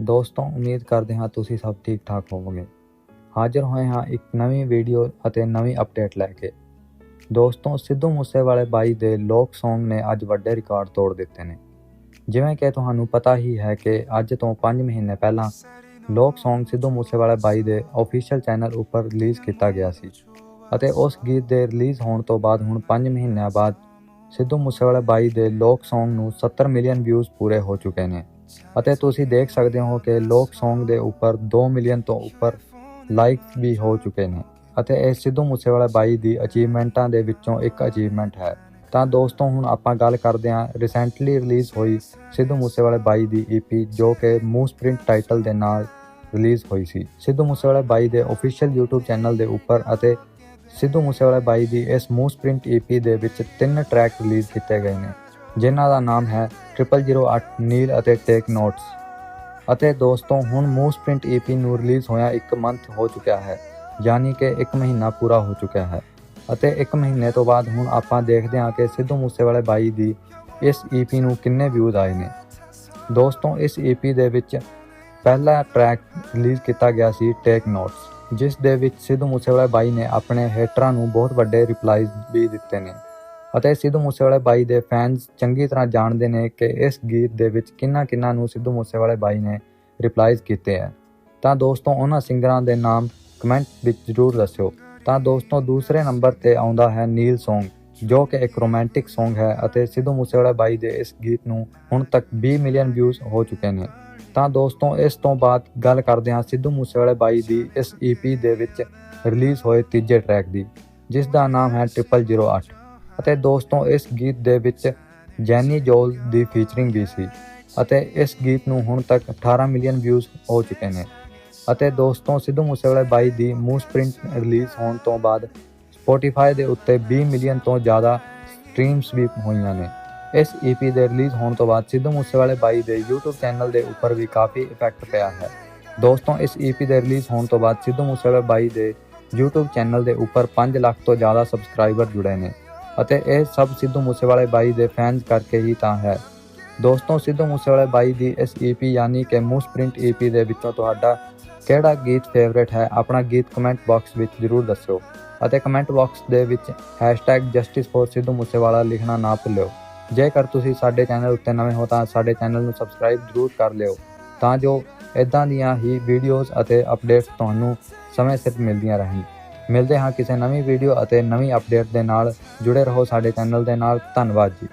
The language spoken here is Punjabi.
ਦੋਸਤੋ, ਉਮੀਦ ਕਰਦੇ ਹਾਂ ਤੁਸੀਂ ਸਭ ਠੀਕ ਠਾਕ ਹੋਵੋਗੇ। ਹਾਜ਼ਰ ਹੋਏ ਹਾਂ ਇੱਕ ਨਵੀਂ ਵੀਡੀਓ ਅਤੇ ਨਵੀਂ ਅਪਡੇਟ ਲੈ ਕੇ। ਦੋਸਤੋ, ਸਿੱਧੂ ਮੂਸੇਵਾਲੇ ਬਾਈ ਦੇ ਲੋਕ Song ਨੇ ਅੱਜ ਵੱਡੇ ਰਿਕਾਰਡ ਤੋੜ ਦਿੱਤੇ ਨੇ। ਜਿਵੇਂ ਕਿ ਤੁਹਾਨੂੰ ਪਤਾ ਹੀ ਹੈ ਕਿ ਅੱਜ ਤੋਂ 5 ਮਹੀਨੇ ਪਹਿਲਾਂ ਲੋਕ Song ਸਿੱਧੂ ਮੂਸੇਵਾਲੇ ਬਾਈ ਦੇ ਅਫੀਸ਼ੀਅਲ ਚੈਨਲ ਉੱਪਰ ਰਿਲੀਜ਼ ਕੀਤਾ ਗਿਆ ਸੀ ਅਤੇ ਉਸ ਗੀਤ ਦੇ ਰਿਲੀਜ਼ ਹੋਣ ਤੋਂ ਬਾਅਦ ਹੁਣ 5 ਮਹੀਨਿਆਂ ਬਾਅਦ ਸਿੱਧੂ ਮੂਸੇਵਾਲੇ ਬਾਈ ਦੇ ਲੋਕ Song ਨੂੰ 70 ਮਿਲੀਅਨ ਵਿਊਜ਼ ਪੂਰੇ ਹੋ ਚੁੱਕੇ ਨੇ। ਅਤੇ ਤੁਸੀਂ ਦੇਖ ਸਕਦੇ ਹੋ ਕਿ ਲੋਕ Song ਦੇ ਉੱਪਰ 2 ਮਿਲੀਅਨ ਤੋਂ ਉੱਪਰ ਲਾਈਕ ਵੀ ਹੋ ਚੁੱਕੇ ਨੇ ਅਤੇ ਇਹ ਸਿੱਧੂ ਮੂਸੇਵਾਲੇ ਬਾਈ ਦੀ ਅਚੀਵਮੈਂਟਾਂ ਦੇ ਵਿੱਚੋਂ ਇੱਕ ਅਚੀਵਮੈਂਟ ਹੈ। ਤਾਂ ਦੋਸਤੋ, ਹੁਣ ਆਪਾਂ ਗੱਲ ਕਰਦੇ ਹਾਂ ਰੀਸੈਂਟਲੀ ਰਿਲੀਜ਼ ਹੋਈ ਸਿੱਧੂ ਮੂਸੇਵਾਲੇ ਬਾਈ ਦੀ EP ਜੋ ਕਿ ਮੂਸ ਪ੍ਰਿੰਟ ਟਾਈਟਲ ਦੇ ਨਾਲ ਰਿਲੀਜ਼ ਹੋਈ ਸੀ। ਸਿੱਧੂ ਮੂਸੇਵਾਲੇ ਬਾਈ ਦੇ ਅਫੀਸ਼ੀਅਲ YouTube ਚੈਨਲ ਦੇ ਉੱਪਰ ਅਤੇ ਸਿੱਧੂ ਮੂਸੇਵਾਲੇ ਬਾਈ ਦੀ ਇਸ ਮੂਸ ਪ੍ਰਿੰਟ EP ਦੇ ਵਿੱਚ ਤਿੰਨ ਟਰੈਕ ਰਿਲੀਜ਼ ਕੀਤੇ ਗਏ ਨੇ। ਜਿਨ੍ਹਾਂ ਦਾ ਨਾਮ ਹੈ 0008 ਨੀਲ ਅਤੇ ਟੇਕ ਨੋਟਸ ਅਤੇ ਦੋਸਤੋ, ਹੁਣ ਮੂਸ ਪ੍ਰਿੰਟ EP ਨੂੰ ਰਿਲੀਜ਼ ਹੋਇਆ 1 ਮੰਥ ਹੋ ਚੁੱਕਿਆ ਹੈ, ਯਾਨੀ ਕਿ 1 ਮਹੀਨਾ ਪੂਰਾ ਹੋ ਚੁੱਕਿਆ ਹੈ। ਅਤੇ 1 ਮਹੀਨੇ ਤੋਂ ਬਾਅਦ ਹੁਣ ਆਪਾਂ ਦੇਖਦੇ ਹਾਂ ਕਿ ਸਿੱਧੂ ਮੂਸੇਵਾਲੇ ਬਾਈ ਦੀ ਇਸ EP ਨੂੰ ਕਿੰਨੇ ਵਿਊਜ਼ ਆਏ ਨੇ। ਦੋਸਤੋ, ਇਸ EP ਦੇ ਵਿੱਚ ਪਹਿਲਾ ਟਰੈਕ ਰਿਲੀਜ਼ ਕੀਤਾ ਗਿਆ ਸੀ ਟੇਕ ਨੋਟਸ ਜਿਸ ਦੇ ਵਿੱਚ ਸਿੱਧੂ ਮੂਸੇਵਾਲੇ ਬਾਈ ਨੇ ਆਪਣੇ ਹੇਟਰਾਂ ਨੂੰ ਬਹੁਤ ਵੱਡੇ ਰਿਪਲਾਈਜ਼ ਵੀ ਦਿੱਤੇ ਨੇ। ਅਤੇ ਸਿੱਧੂ ਮੂਸੇਵਾਲੇ ਬਾਈ ਦੇ ਫੈਨਸ ਚੰਗੀ ਤਰ੍ਹਾਂ ਜਾਣਦੇ ਨੇ ਕਿ ਇਸ ਗੀਤ ਦੇ ਵਿੱਚ ਕਿੰਨਾ ਕਿੰਨਾ ਨੂੰ ਸਿੱਧੂ ਮੂਸੇਵਾਲੇ ਬਾਈ ਨੇ ਰਿਪਲਾਈਜ਼ ਕੀਤੇ ਹੈ ਤਾਂ ਦੋਸਤੋ, ਉਹਨਾਂ ਸਿੰਗਰਾਂ ਦੇ ਨਾਮ ਕਮੈਂਟ ਵਿੱਚ ਜ਼ਰੂਰ ਦੱਸਿਓ। ਤਾਂ ਦੋਸਤੋ, ਦੂਸਰੇ ਨੰਬਰ ਤੇ ਆਉਂਦਾ ਹੈ ਨੀਲ Song ਜੋ ਕਿ ਇੱਕ ਰੋਮਾਂਟਿਕ Song ਹੈ ਅਤੇ ਸਿੱਧੂ ਮੂਸੇਵਾਲੇ ਬਾਈ ਦੇ ਇਸ ਗੀਤ ਨੂੰ ਹੁਣ ਤੱਕ 20 ਮਿਲੀਅਨ ਵਿਊਜ਼ ਹੋ ਚੁੱਕੇ ਨੇ। ਤਾਂ ਦੋਸਤੋ, ਇਸ ਤੋਂ ਬਾਅਦ ਗੱਲ ਕਰਦੇ ਹਾਂ ਸਿੱਧੂ ਮੂਸੇਵਾਲੇ ਬਾਈ ਦੀ ਇਸ EP ਦੇ ਵਿੱਚ ਰਿਲੀਜ਼ ਹੋਏ ਤੀਜੇ ਟਰੈਕ ਦੀ, ਜਿਸ ਦਾ ਨਾਮ ਹੈ 0008 ਅਤੇ ਦੋਸਤੋ, ਇਸ ਗੀਤ ਦੇ ਵਿੱਚ ਜੈਨੀ ਜੋਲ ਦੀ ਫੀਚਰਿੰਗ ਵੀ ਸੀ ਅਤੇ ਇਸ ਗੀਤ ਨੂੰ ਹੁਣ ਤੱਕ 18 ਮਿਲੀਅਨ ਵਿਊਜ਼ ਹੋ ਚੁੱਕੇ ਨੇ ਅਤੇ ਦੋਸਤੋ, ਸਿੱਧੂ ਮੂਸੇਵਾਲੇ ਬਾਈ ਦੀ ਮੂਸ ਪ੍ਰਿੰਟ ਰਿਲੀਜ਼ ਹੋਣ ਤੋਂ ਬਾਅਦ Spotify ਦੇ ਉੱਤੇ 20 ਮਿਲੀਅਨ ਤੋਂ ਜ਼ਿਆਦਾ ਸਟ੍ਰੀਮਸ ਵੀ ਹੋਈਆਂ ਨੇ। ਇਸ EP ਦੇ ਰਿਲੀਜ਼ ਹੋਣ ਤੋਂ ਬਾਅਦ ਸਿੱਧੂ ਮੂਸੇਵਾਲੇ ਬਾਈ ਦੇ YouTube ਚੈਨਲ ਦੇ ਉੱਪਰ ਵੀ ਕਾਫੀ ਇਫੈਕਟ ਪਿਆ ਹੈ। ਦੋਸਤੋ, ਇਸ EP ਦੇ ਰਿਲੀਜ਼ ਹੋਣ ਤੋਂ ਬਾਅਦ ਸਿੱਧੂ ਮੂਸੇਵਾਲੇ ਬਾਈ ਦੇ YouTube ਚੈਨਲ ਦੇ ਉੱਪਰ 5 ਲੱਖ ਤੋਂ ਜ਼ਿਆਦਾ ਸਬਸਕ੍ਰਾਈਬਰ ਜੁੜੇ ਨੇ। ਅਤੇ ਇਹ ਸਭ ਸਿੱਧੂ ਮੂਸੇਵਾਲੇ ਬਾਈ ਦੇ ਫੈਨਸ ਕਰਕੇ ਹੀ ਤਾਂ ਹੈ। ਦੋਸਤੋ, ਸਿੱਧੂ ਮੂਸੇਵਾਲੇ ਬਾਈ ਦੀ ਇਸ EP ਯਾਨੀ ਕਿ ਮੂਸ ਪ੍ਰਿੰਟ EP ਦੇ ਵਿੱਚੋਂ ਤੁਹਾਡਾ ਕਿਹੜਾ ਗੀਤ ਫੇਵਰੇਟ ਹੈ, ਆਪਣਾ ਗੀਤ ਕਮੈਂਟ ਬਾਕਸ ਵਿੱਚ ਜ਼ਰੂਰ ਦੱਸਿਓ ਅਤੇ ਕਮੈਂਟ ਬਾਕਸ ਦੇ ਵਿੱਚ #justiceforਸਿੱਧੂ ਲਿਖਣਾ ਨਾ ਭੁੱਲਿਓ। ਜੇਕਰ ਤੁਸੀਂ ਸਾਡੇ ਚੈਨਲ ਉੱਤੇ ਨਵੇਂ ਹੋ ਤਾਂ ਸਾਡੇ ਚੈਨਲ ਨੂੰ ਸਬਸਕ੍ਰਾਈਬ ਜ਼ਰੂਰ ਕਰ ਲਿਓ ਤਾਂ ਜੋ ਇਦਾਂ ਦੀਆਂ ਹੀ ਵੀਡੀਓਜ਼ ਅਤੇ ਅਪਡੇਟਸ ਤੁਹਾਨੂੰ ਸਮੇਂ ਸਿਰ ਮਿਲਦੀਆਂ ਰਹਿਣ। ਮਿਲਦੇ ਹਾਂ ਕਿਸੇ ਨਵੀਂ ਵੀਡੀਓ ਅਤੇ ਨਵੀਂ ਅਪਡੇਟ ਦੇ ਨਾਲ। ਜੁੜੇ ਰਹੋ ਸਾਡੇ ਚੈਨਲ ਦੇ ਨਾਲ। ਧੰਨਵਾਦ ਜੀ।